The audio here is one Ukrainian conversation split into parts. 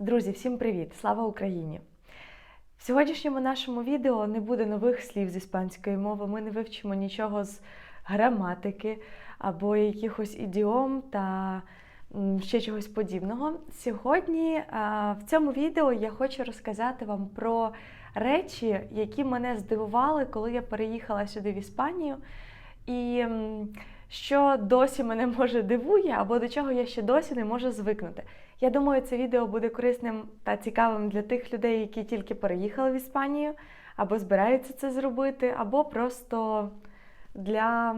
Друзі, всім привіт! Слава Україні! В сьогоднішньому нашому відео не буде нових слів з іспанської мови. Ми не вивчимо нічого з граматики або якихось ідіом та ще чогось подібного. Сьогодні в цьому відео я хочу розказати вам про речі, які мене здивували, коли я переїхала сюди в Іспанію. І що досі мене може дивує, або до чого я ще досі не можу звикнути. Я думаю, це відео буде корисним та цікавим для тих людей, які тільки переїхали в Іспанію, або збираються це зробити, або просто для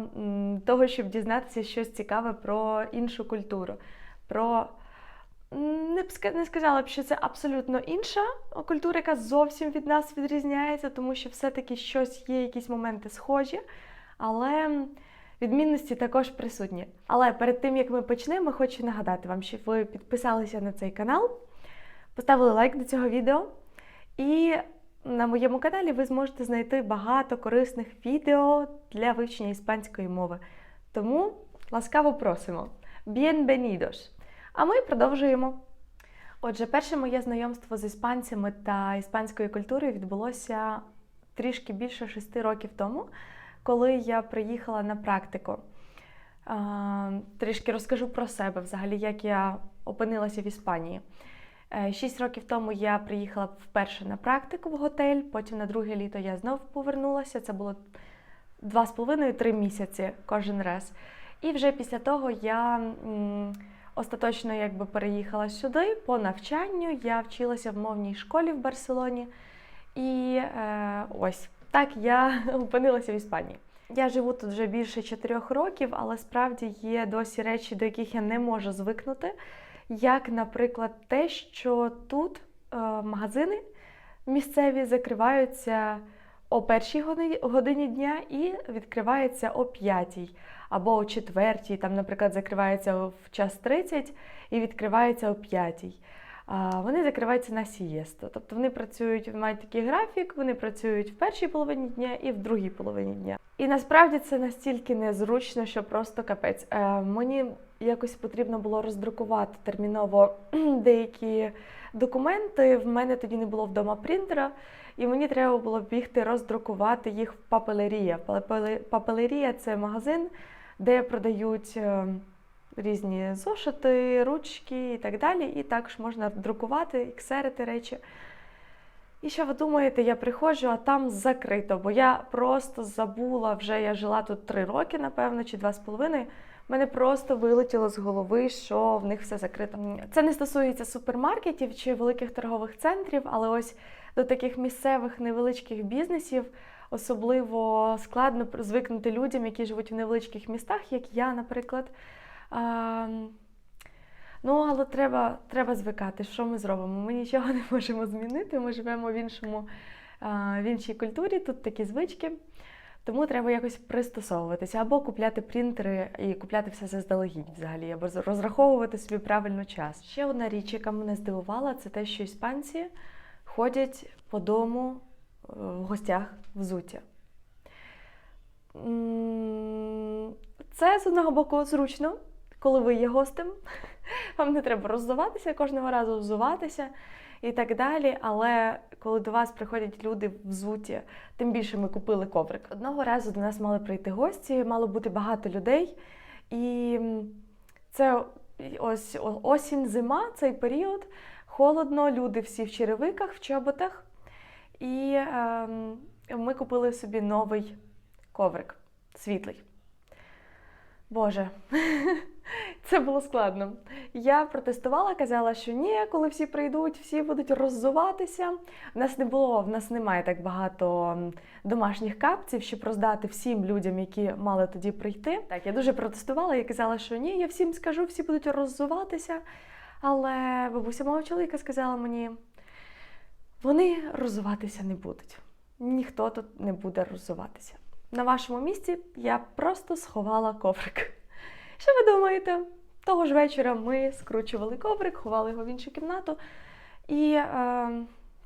того, щоб дізнатися щось цікаве про іншу культуру. Про не б не сказала б, що це абсолютно інша культура, яка зовсім від нас відрізняється, тому що все-таки щось є, якісь моменти схожі, але відмінності також присутні. Але перед тим як ми почнемо, хочу нагадати вам, щоб ви підписалися на цей канал, поставили лайк до цього відео. І на моєму каналі ви зможете знайти багато корисних відео для вивчення іспанської мови. Тому ласкаво просимо. Bienvenidos! А ми продовжуємо. Отже, перше моє знайомство з іспанцями та іспанською культурою відбулося трішки більше шести років тому, коли я приїхала на практику. Трішки розкажу про себе, взагалі, як я опинилася в Іспанії. Е, Шість років тому я приїхала вперше на практику в готель, потім на друге літо я знов повернулася. Це було два з половиною-три місяці кожен раз. І вже після того я остаточно якби переїхала сюди по навчанню. Я вчилася в мовній школі в Барселоні. І е, ось так я опинилася в Іспанії. Я живу тут вже більше чотирьох років, але справді є досі речі, до яких я не можу звикнути. Як, наприклад, те, що тут е, магазини місцеві закриваються о першій годині, дня і відкриваються о п'ятій або о четвертій. Там, наприклад, закривається в час 30 і відкривається о п'ятій. Вони закриваються на сієсту. Тобто вони працюють, мають такий графік, вони працюють в першій половині дня і в другій половині дня. І насправді це настільки незручно, що просто капець. Е, мені якось потрібно було роздрукувати терміново деякі документи. В мене тоді не було вдома принтера, і мені треба було бігти роздрукувати їх в папелерія. Папеле- Папелерія це магазин, де продають е, різні зошити, ручки і так далі. І також можна друкувати, іксерити речі. І що ви думаєте, я приходжу, а там закрито, бо я просто забула вже, я жила тут три роки, напевно, чи два з половиною. Мене просто вилетіло з голови, що в них все закрито. Це не стосується супермаркетів чи великих торгових центрів, але ось до таких місцевих невеличких бізнесів особливо складно звикнути людям, які живуть в невеличких містах, як я, наприклад. А, Ну, але треба, треба звикати. Що ми зробимо? Ми нічого не можемо змінити. Ми живемо в іншому, в іншій культурі, тут такі звички. Тому треба якось пристосовуватися або купляти принтери і купляти все заздалегідь взагалі, або розраховувати собі правильно час. Ще одна річ, яка мене здивувала, це те, що іспанці ходять по дому е, в гостях взуття. Це з одного боку зручно, коли ви є гостем. Вам не треба роззуватися кожного разу взуватися і так далі. Але коли до вас приходять люди взуті, тим більше ми купили коврик. Одного разу до нас мали прийти гості, мало бути багато людей. І це ось осінь, зима, цей період. Холодно, люди всі в черевиках, в чоботах. І ем, ми купили собі новий коврик світлий. Боже, це було складно. Я протестувала, казала, що ні, коли всі прийдуть, всі будуть роззуватися. В нас не було, в нас немає так багато домашніх капців, щоб роздати всім людям, які мали тоді прийти. Так, я дуже протестувала і казала, що ні, я всім скажу, всі будуть роззуватися. Але бабуся мого чоловіка сказала мені, вони роззуватися не будуть. Ніхто тут не буде роззуватися. На вашому місці я просто сховала коврик. Що ви думаєте? Того ж вечора ми скручували коврик, ховали його в іншу кімнату, і е,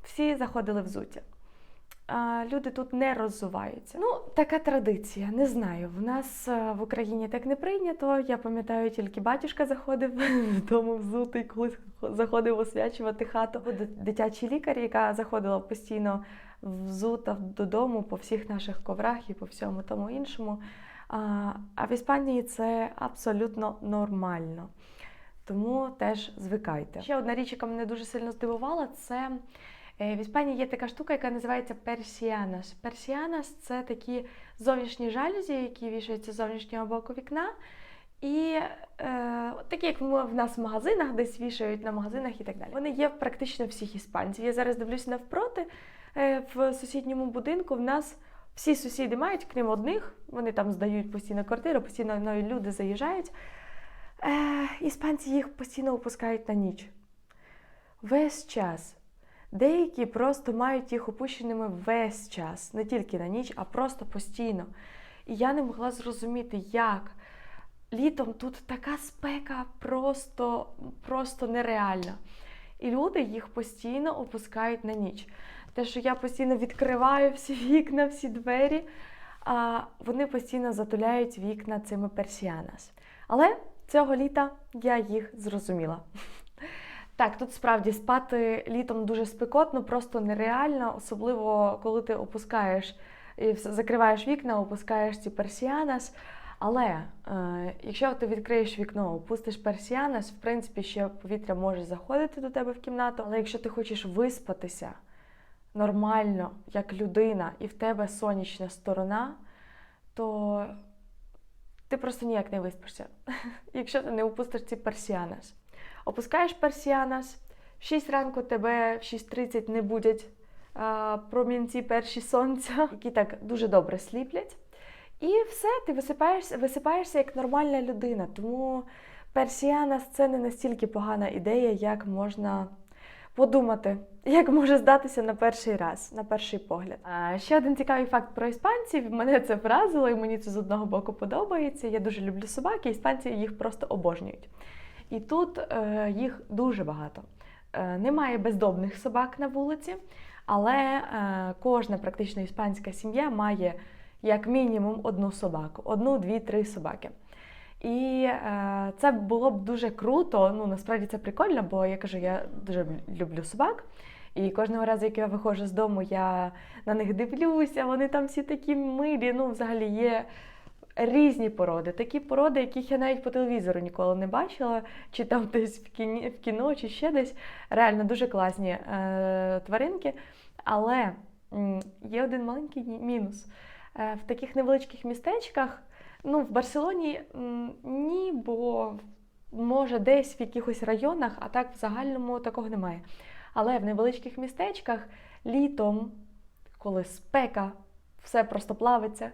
всі заходили взуття. а, люди тут не роззуваються. Ну, така традиція, не знаю. В нас е, в Україні так не прийнято. Я пам'ятаю, тільки батюшка заходив додому взутий, коли заходив освячувати хату. Дитячий лікар, яка заходила постійно взута додому по всіх наших коврах і по всьому тому іншому. А, в Іспанії це абсолютно нормально. Тому теж звикайте. Ще одна річ, яка мене дуже сильно здивувала, це е, в Іспанії є така штука, яка називається персіанас. Персіанас це такі зовнішні жалюзі, які вішаються з зовнішнього боку вікна. І е, такі, як в нас в магазинах, десь вішають на магазинах і так далі. Вони є практично всіх іспанців. Я зараз дивлюся навпроти е, в сусідньому будинку. В нас всі сусіди мають, крім одних. Вони там здають постійно квартиру, постійно нові люди заїжджають. Е, іспанці їх постійно опускають на ніч. Весь час. Деякі просто мають їх опущеними весь час, не тільки на ніч, а просто постійно. І я не могла зрозуміти, як. Літом тут така спека просто, просто нереальна. І люди їх постійно опускають на ніч. Те, що я постійно відкриваю всі вікна, всі двері, а вони постійно затуляють вікна цими персіанас. Але цього літа я їх зрозуміла. Так, тут справді спати літом дуже спекотно, просто нереально, особливо коли ти опускаєш і закриваєш вікна, опускаєш ці персіанас. Але е, якщо ти відкриєш вікно, опустиш персіанас, в принципі, ще повітря може заходити до тебе в кімнату. Але якщо ти хочеш виспатися нормально, як людина, і в тебе сонячна сторона, то ти просто ніяк не виспишся, якщо ти не опустиш ці персіанас. Опускаєш персіанас, в 6 ранку тебе в 6.30 не будять а, промінці перші сонця, які так дуже добре сліплять. І все, ти висипаєшся, висипаєшся як нормальна людина. Тому персіанас це не настільки погана ідея, як можна подумати, як може здатися на перший раз, на перший погляд. А ще один цікавий факт про іспанців. Мене це вразило, і мені це з одного боку подобається. Я дуже люблю собак, і іспанці їх просто обожнюють. І тут е, їх дуже багато. Е, немає бездомних собак на вулиці, але е, кожна практично іспанська сім'я має як мінімум одну собаку, одну, дві, три собаки. І е, це було б дуже круто. Ну насправді це прикольно, бо я кажу, я дуже люблю собак. І кожного разу, як я виходжу з дому, я на них дивлюся, вони там всі такі милі. Ну, взагалі є різні породи. Такі породи, яких я навіть по телевізору ніколи не бачила, чи там десь в кіні, в кіно, чи ще десь. Реально дуже класні е, тваринки. Але є один маленький мінус. Е, в таких невеличких містечках, ну, в Барселоні ні, бо може десь в якихось районах, а так в загальному такого немає. Але в невеличких містечках літом, коли спека, все просто плавиться.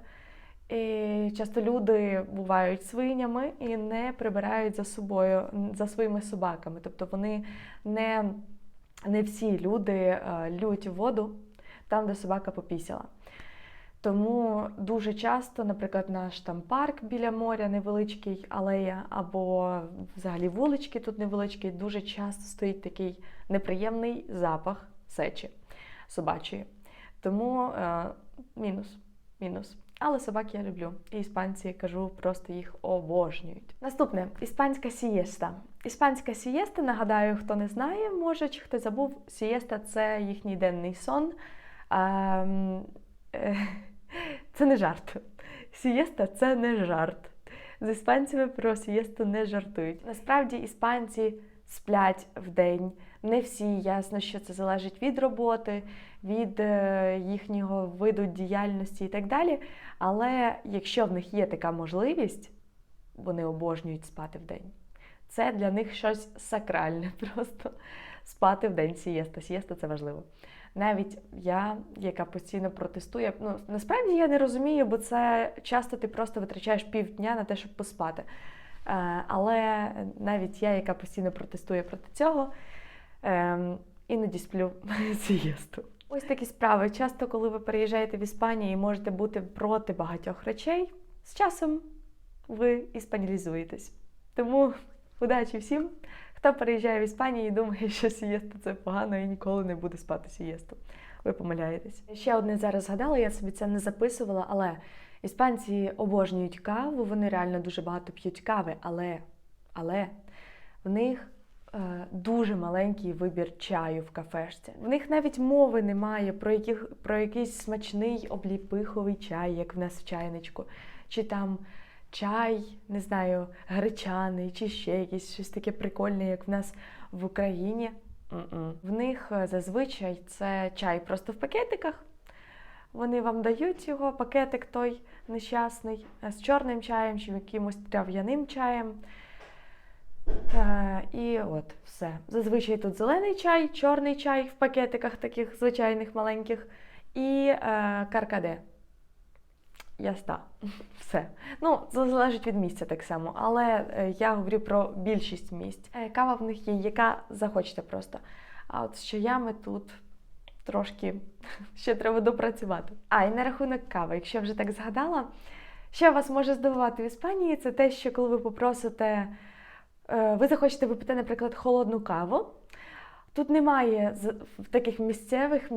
І часто люди бувають свинями і не прибирають за собою, за своїми собаками. Тобто вони не, не всі люди е, лють воду там, де собака попісяла. Тому дуже часто, наприклад, наш там парк біля моря невеличкий алея, або взагалі вулички тут невеличкі, дуже часто стоїть такий неприємний запах сечі собачої. Тому е, мінус, мінус. Але собак я люблю. І іспанці кажу, просто їх обожнюють. Наступне іспанська сієста. Іспанська сієста, нагадаю, хто не знає, може, чи хто забув, сієста це їхній денний сон. Ем, е, це не жарт. Сієста це не жарт. З іспанцями про сієсту не жартують. Насправді іспанці сплять вдень. Не всі, ясно, що це залежить від роботи, від е, їхнього виду діяльності і так далі. Але якщо в них є така можливість, вони обожнюють спати вдень. Це для них щось сакральне, просто спати вдень сієста. Сієста це важливо. Навіть я, яка постійно протестує, ну насправді я не розумію, бо це часто ти просто витрачаєш півдня на те, щоб поспати. Е, але навіть я, яка постійно протестує проти цього, ем, іноді сплю сієсту. Ось такі справи. Часто, коли ви переїжджаєте в Іспанію і можете бути проти багатьох речей, з часом ви іспанілізуєтесь. Тому удачі всім, Хто переїжджає в Іспанію і думає, що сієста це погано і ніколи не буде спати сієсту. Ви помиляєтесь. Ще одне зараз згадала, я собі це не записувала, але іспанці обожнюють каву, вони реально дуже багато п'ють кави, але, але в них е, дуже маленький вибір чаю в кафешці. В них навіть мови немає про, яких, про якийсь смачний обліпиховий чай, як в нас в чайничку, чи там чай, не знаю, гречаний, чи ще якийсь щось таке прикольне, як в нас в Україні. М-м. В них е, зазвичай це чай просто в пакетиках. Вони вам дають його, пакетик той нещасний, е, з чорним чаєм чи якимось трав'яним чаєм. Е, і от все. Зазвичай тут зелений чай, чорний чай в пакетиках таких звичайних маленьких, і е, каркаде. Яста. Все. Ну, це залежить від місця так само, але е, я говорю про більшість місць. Е, Кава в них є, яка захочете просто. А от з чаями тут трошки ще треба допрацювати. А, і на рахунок кави, якщо я вже так згадала, що вас може здивувати в Іспанії, це те, що коли ви попросите, е, ви захочете випити, наприклад, холодну каву. Тут немає в таких місцевих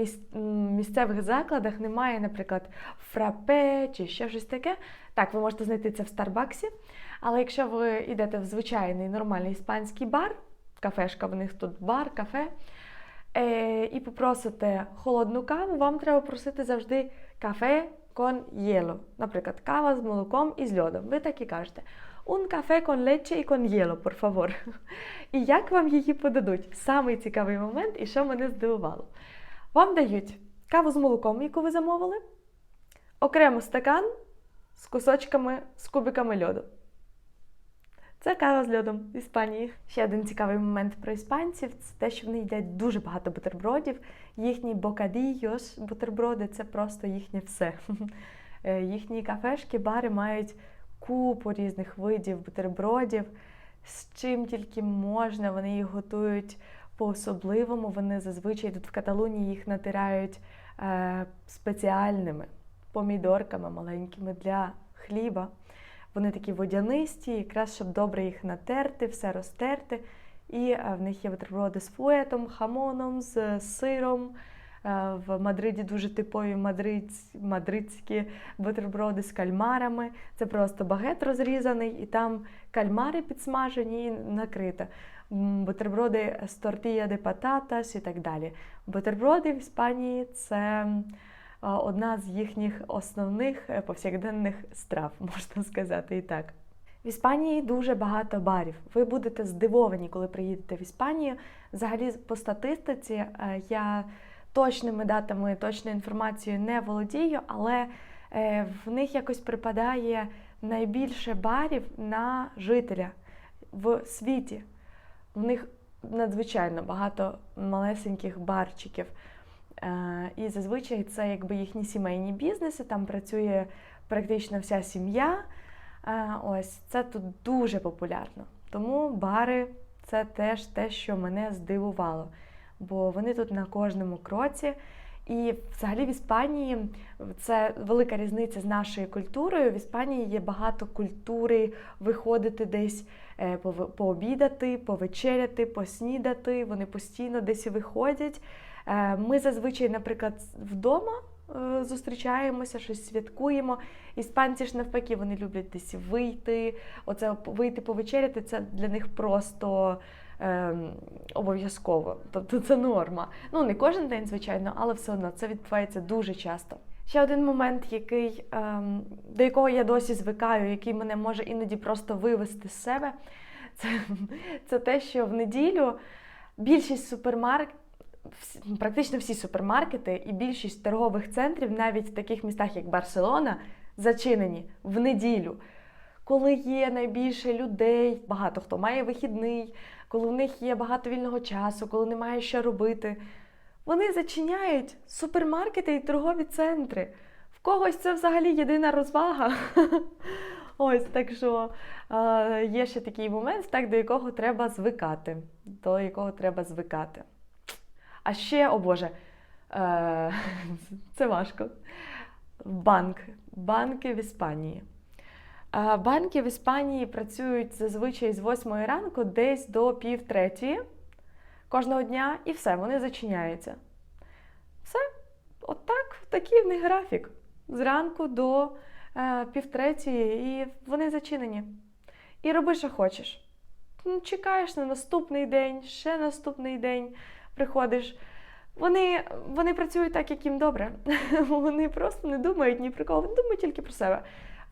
місцевих закладах, немає, наприклад, фрапе чи ще щось таке. Так, ви можете знайти це в Старбаксі. Але якщо ви йдете в звичайний нормальний іспанський бар, кафешка, в них тут бар, кафе, е, і попросите холодну каву, вам треба просити завжди кафе con hielo. Наприклад, кава з молоком і з льодом. Ви так і кажете. Un café con leche y con hielo, por favor. І як вам її подадуть? Самий цікавий момент, і що мене здивувало. Вам дають каву з молоком, яку ви замовили, окремо стакан з кусочками, з кубиками льоду. Це кава з льодом в Іспанії. Ще один цікавий момент про іспанців це те, що вони їдять дуже багато бутербродів. Їхні бокадійос, бутерброди це просто їхнє все. Е, Їхні кафешки, бари мають купу різних видів бутербродів, з чим тільки можна. Вони їх готують по-особливому. Вони зазвичай тут в Каталунії їх натирають е, спеціальними помідорками маленькими для хліба. Вони такі водянисті, якраз щоб добре їх натерти, все розтерти. І е, в них є бутерброди з фуетом, хамоном, з сиром. Е, В Мадриді дуже типові мадридсь- мадридські бутерброди з кальмарами. Це просто багет розрізаний, і там кальмари підсмажені і накрито. М, Бутерброди з тортія де пататас і так далі. Бутерброди в Іспанії це одна з їхніх основних е, повсякденних страв, можна сказати і так. В Іспанії дуже багато барів. Ви будете здивовані, коли приїдете в Іспанію. Взагалі, по статистиці, е, я точними датами, точною інформацією не володію, але е, в них якось припадає найбільше барів на жителя в світі. В них надзвичайно багато малесеньких барчиків. Е, І зазвичай це якби їхні сімейні бізнеси, там працює практично вся сім'я. Е, Ось це тут дуже популярно. Тому бари це теж те, що мене здивувало. Бо вони тут на кожному кроці. І взагалі в Іспанії це велика різниця з нашою культурою. В Іспанії є багато культури виходити десь е, пообідати, повечеряти, поснідати. Вони постійно десь виходять. Е, Ми зазвичай, наприклад, вдома е, зустрічаємося, щось святкуємо. Іспанці ж навпаки, вони люблять десь вийти. Оце вийти повечеряти це для них просто ем, обов'язково. Тобто це норма. Ну не кожен день, звичайно, але все одно це відбувається дуже часто. Ще один момент, який, ем, до якого я досі звикаю, який мене може іноді просто вивести з себе, це, це те, що в неділю більшість супермаркетів. Практично всі супермаркети і більшість торгових центрів, навіть в таких містах, як Барселона, зачинені в неділю, коли є найбільше людей, багато хто має вихідний, коли в них є багато вільного часу, коли немає що робити. Вони зачиняють супермаркети і торгові центри. В когось це взагалі єдина розвага. Ось так що е, є ще такий момент, так, до якого треба звикати. До якого треба звикати. А ще, о Боже, е, це важко. Банк. Банки в Іспанії. Банки в Іспанії працюють зазвичай з 8 ранку десь до пів кожного дня, і все, вони зачиняються. Все, отак, такий в них графік. Зранку до е, півтретьої, і вони зачинені. І роби, що хочеш. Чекаєш на наступний день, ще наступний день приходиш. Вони, вони працюють так, як їм добре. Вони просто не думають ні про кого, вони думають тільки про себе.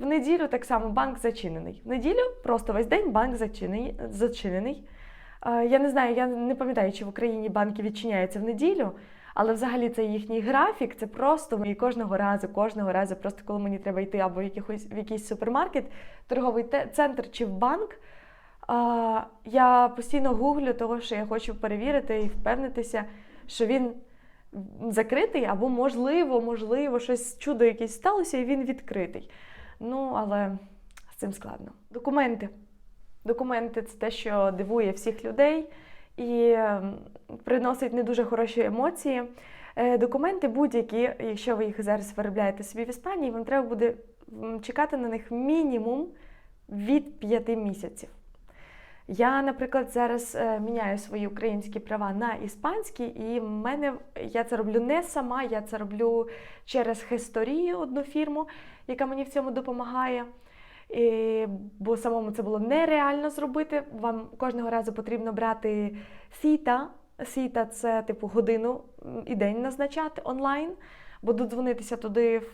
В неділю так само банк зачинений. В неділю просто весь день банк зачинений. зачинений. Е, Я не знаю, я не пам'ятаю, чи в Україні банки відчиняються в неділю, але взагалі це їхній графік, це просто і кожного разу, кожного разу, просто коли мені треба йти або в якийсь, в якийсь супермаркет, торговий центр чи в банк. Я постійно гуглю того, що я хочу перевірити і впевнитися, що він закритий, або можливо, можливо, щось чудо якесь сталося, і він відкритий. Ну, але з цим складно. Документи. Документи це те, що дивує всіх людей і ем, приносить не дуже хороші емоції. Е, Документи будь-які, якщо ви їх зараз виробляєте собі в Іспанії, вам треба буде чекати на них мінімум від 5 місяців. Я, наприклад, зараз е, міняю свої українські права на іспанські, і в мене я це роблю не сама, я це роблю через Хесторію, одну фірму, яка мені в цьому допомагає. І, бо самому це було нереально зробити. Вам кожного разу потрібно брати сіта. Сіта це типу годину і день назначати онлайн, бо додзвонитися туди в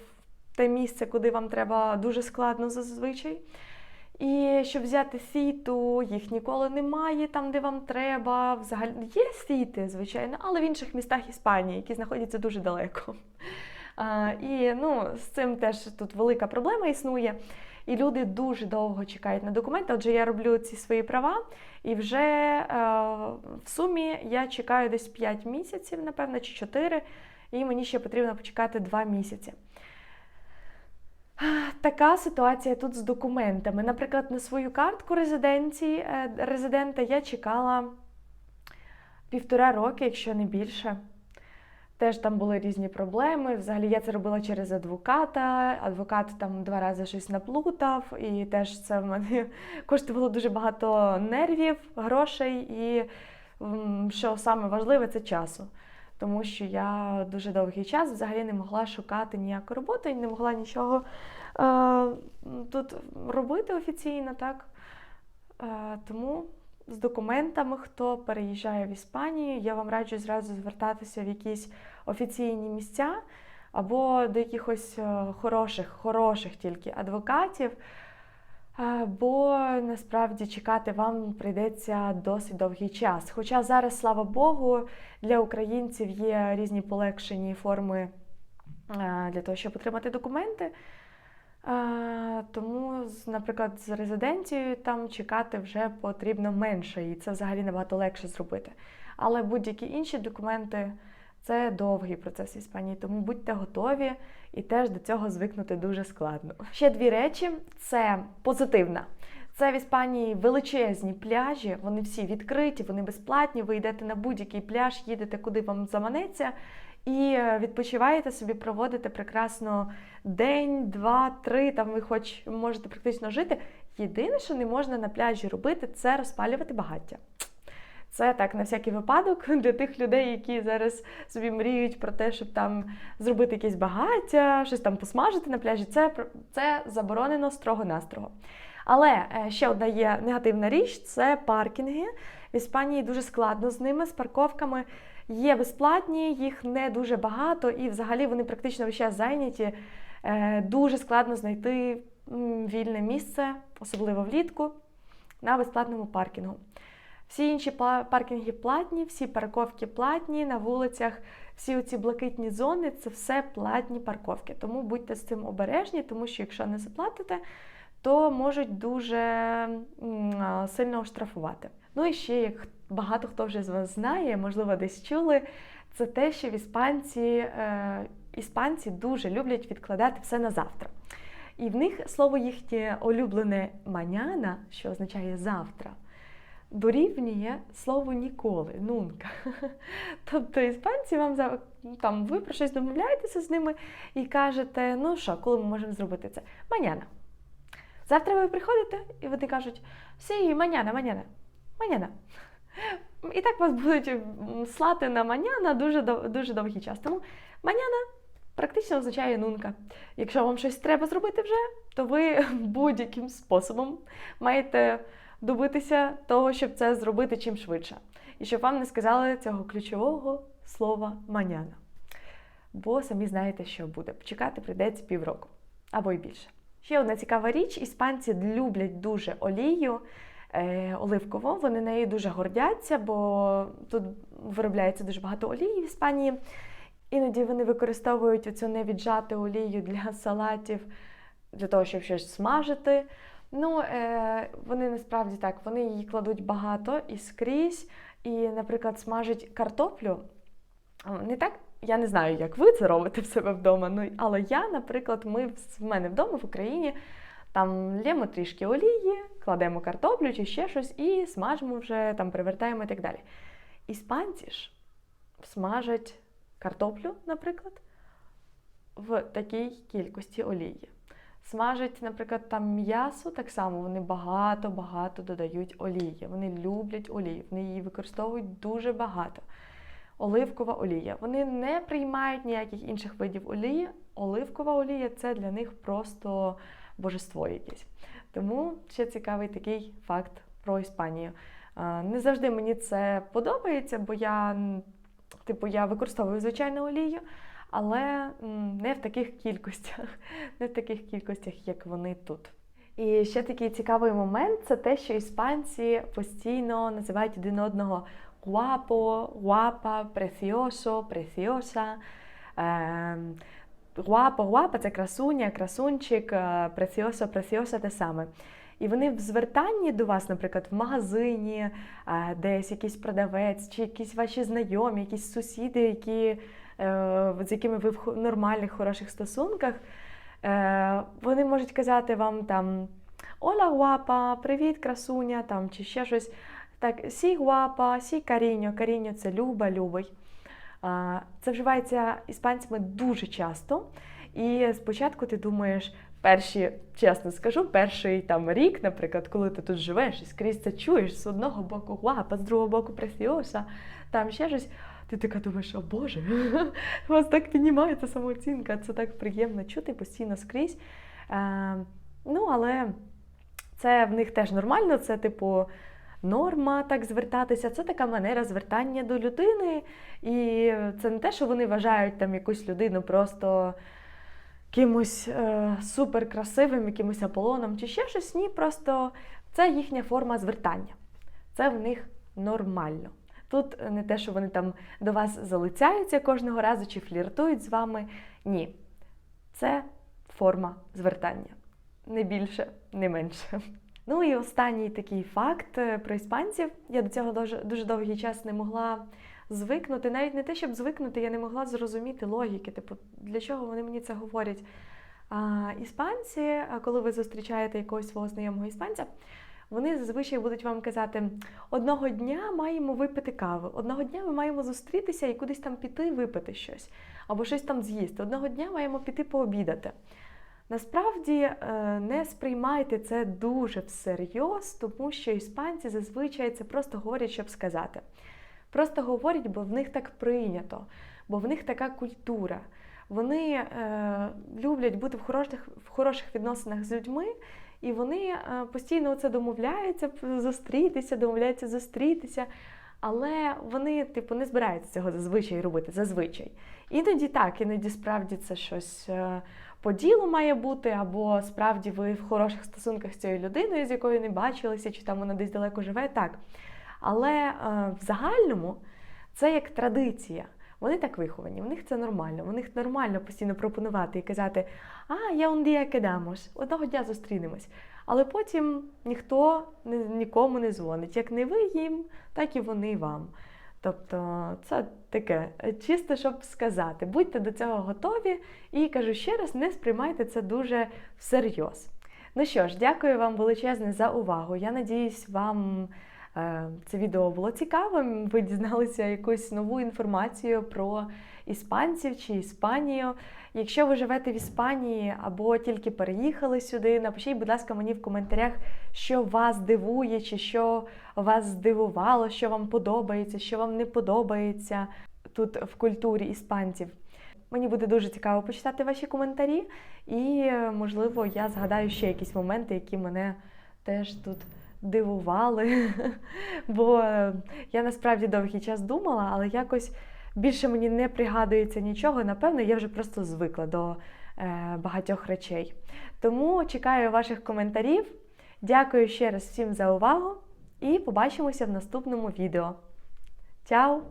те місце, куди вам треба дуже складно зазвичай. І щоб взяти сіту, їх ніколи немає там, де вам треба. Взагалі є сіти, звичайно, але в інших містах Іспанії, які знаходяться дуже далеко. І ну, з цим теж тут велика проблема існує. І люди дуже довго чекають на документи. Отже, я роблю ці свої права, і вже е, в сумі я чекаю десь 5 місяців, напевно, чи 4, і мені ще потрібно почекати 2 місяці. Така ситуація тут з документами. Наприклад, на свою картку резиденції, е, резидента я чекала півтора роки, якщо не більше. Теж там були різні проблеми. Взагалі я це робила через адвоката. Адвокат там два рази щось наплутав, і теж це в мене коштувало дуже багато нервів, грошей, і що саме важливе, це часу. Тому що я дуже довгий час взагалі не могла шукати ніяку роботу і не могла нічого е, тут робити офіційно, так? Е, тому з документами, хто переїжджає в Іспанію, я вам раджу зразу звертатися в якісь офіційні місця або до якихось е, хороших, хороших тільки адвокатів. Бо насправді чекати вам прийдеться досить довгий час. Хоча зараз, слава Богу, для українців є різні полегшені форми е, для того, щоб отримати документи. Тому, наприклад, з резиденцією там чекати вже потрібно менше, і це взагалі набагато легше зробити. Але будь-які інші документи це довгий процес в Іспанії, тому будьте готові і теж до цього звикнути дуже складно. Ще дві речі: це позитивна. Це в Іспанії величезні пляжі, вони всі відкриті, вони безплатні. Ви йдете на будь-який пляж, їдете куди вам заманеться, і е, відпочиваєте собі, проводите прекрасно день, два, три. Там ви хоч можете практично жити. Єдине, що не можна на пляжі робити, це розпалювати багаття. Це так на всякий випадок для тих людей, які зараз собі мріють про те, щоб там зробити якесь багаття, щось там посмажити на пляжі. Це, це заборонено строго-настрого. Але е, ще одна є негативна річ це паркінги. В Іспанії дуже складно з ними, з парковками. Є безплатні, їх не дуже багато, і взагалі вони практично весь час зайняті. Е, Дуже складно знайти вільне місце, особливо влітку, на безплатному паркінгу. Всі інші паркінги платні, всі парковки платні на вулицях, всі оці блакитні зони це все платні парковки. Тому будьте з цим обережні, тому що якщо не заплатите, то можуть дуже сильно оштрафувати. Ну і ще, як багато хто вже з вас знає, можливо, десь чули, це те, що в іспанці, е, іспанці дуже люблять відкладати все на завтра. І в них слово їхнє улюблене маняна, що означає завтра, дорівнює слову ніколи, нунка. Тобто іспанці вам там ви про щось домовляєтеся з ними і кажете, ну що, коли ми можемо зробити це? Маняна. Завтра ви приходите, і вони кажуть: сі, маняна, маняна, маняна. І так вас будуть слати на маняна дуже, дуже довгий час. Тому маняна практично означає нунка. Якщо вам щось треба зробити вже, то ви будь-яким способом маєте добитися того, щоб це зробити чим швидше. І щоб вам не сказали цього ключового слова маняна. Бо самі знаєте, що буде. Чекати прийдеться півроку або й більше. Ще одна цікава річ: іспанці люблять дуже олію оливкову. Вони нею дуже гордяться, бо тут виробляється дуже багато олії в Іспанії. Іноді вони використовують цю невіджату олію для салатів, для того, щоб щось смажити. Ну, е, вони насправді так, вони її кладуть багато і скрізь. І, наприклад, смажать картоплю. Не так, я не знаю, як ви це робите в себе вдома. Ну, але я, наприклад, ми в мене вдома в Україні там лємо трішки олії, кладемо картоплю чи ще щось і смажимо вже, там перевертаємо і так далі. Іспанці ж смажать картоплю, наприклад, в такій кількості олії. Смажать, наприклад, там м'ясо, так само вони багато-багато додають олії. Вони люблять олію, вони її використовують дуже багато. Оливкова олія. Вони не приймають ніяких інших видів олії. Оливкова олія це для них просто божество якесь. Тому ще цікавий такий факт про Іспанію. Не завжди мені це подобається, бо я, типу, я використовую звичайну олію, але не в таких кількостях, не в таких кількостях, як вони тут. І ще такий цікавий момент це те, що іспанці постійно називають один одного guapo, guapa, precioso, preciosa. Ем, Guapo, це красуня, красунчик, е, precioso, те саме. І вони в звертанні до вас, наприклад, в магазині, е, десь якийсь продавець, чи якісь ваші знайомі, якісь сусіди, які, е, з якими ви в нормальних, хороших стосунках, вони можуть казати вам там Ола гуапа, привіт, красуня, там, чи ще щось. Так, сі гуапа, сі каріньо. Каріньо це люба, любий. Це вживається іспанцями дуже часто. І спочатку ти думаєш, перші, чесно скажу, перший там рік, наприклад, коли ти тут живеш і скрізь це чуєш з одного боку гуапа, з другого боку пресіоса, там ще щось. Ти така думаєш, о Боже, вас так піднімається самооцінка, це так приємно чути постійно скрізь. Е, ну, але це в них теж нормально, це типу норма так звертатися. Це така манера звертання до людини. І це не те, що вони вважають там якусь людину просто кимось е, суперкрасивим, якимось Аполлоном чи ще щось. Ні, просто це їхня форма звертання. Це в них нормально. Тут не те, що вони там до вас залицяються кожного разу чи фліртують з вами. Ні. Це форма звертання. Не більше, не менше. Ну і останній такий факт е, про іспанців. Я до цього дуже, дуже довгий час не могла звикнути. Навіть не те, щоб звикнути, я не могла зрозуміти логіки, типу, для чого вони мені це говорять. А, іспанці, коли ви зустрічаєте якогось свого знайомого іспанця, вони зазвичай будуть вам казати: одного дня маємо випити каву, одного дня ми маємо зустрітися і кудись там піти випити щось, або щось там з'їсти. Одного дня маємо піти пообідати. Насправді е, не сприймайте це дуже всерйоз, тому що іспанці зазвичай це просто говорять, щоб сказати. Просто говорять, бо в них так прийнято, бо в них така культура. Вони е, люблять бути в хороших, в хороших відносинах з людьми, і вони е, постійно це домовляються зустрітися, домовляються зустрітися. Але вони, типу, не збираються цього зазвичай робити. Зазвичай. Іноді так, іноді справді це щось е, по ділу має бути, або справді ви в хороших стосунках з цією людиною, з якою не бачилися, чи там вона десь далеко живе, так. Але е, в загальному це як традиція. Вони так виховані, у них це нормально. У них нормально постійно пропонувати і казати, а я un día quedamos, одного дня зустрінемось. Але потім ніхто нікому не дзвонить. Як не ви їм, так і вони вам. Тобто це таке, е, чисто щоб сказати. Будьте до цього готові і кажу ще раз, не сприймайте це дуже всерйоз. Ну що ж, дякую вам величезне за увагу. Я надіюсь, вам це відео було цікавим. Ви дізналися якусь нову інформацію про іспанців чи Іспанію. Якщо ви живете в Іспанії або тільки переїхали сюди, напишіть, будь ласка, мені в коментарях, що вас дивує, чи що вас здивувало, що вам подобається, що вам не подобається тут в культурі іспанців. Мені буде дуже цікаво почитати ваші коментарі, і, е, можливо, я згадаю ще якісь моменти, які мене теж тут дивували. Бо е, я насправді довгий час думала, але якось більше мені не пригадується нічого. Напевно, я вже просто звикла до е, багатьох речей. Тому чекаю ваших коментарів. Дякую ще раз всім за увагу і побачимося в наступному відео. Чао!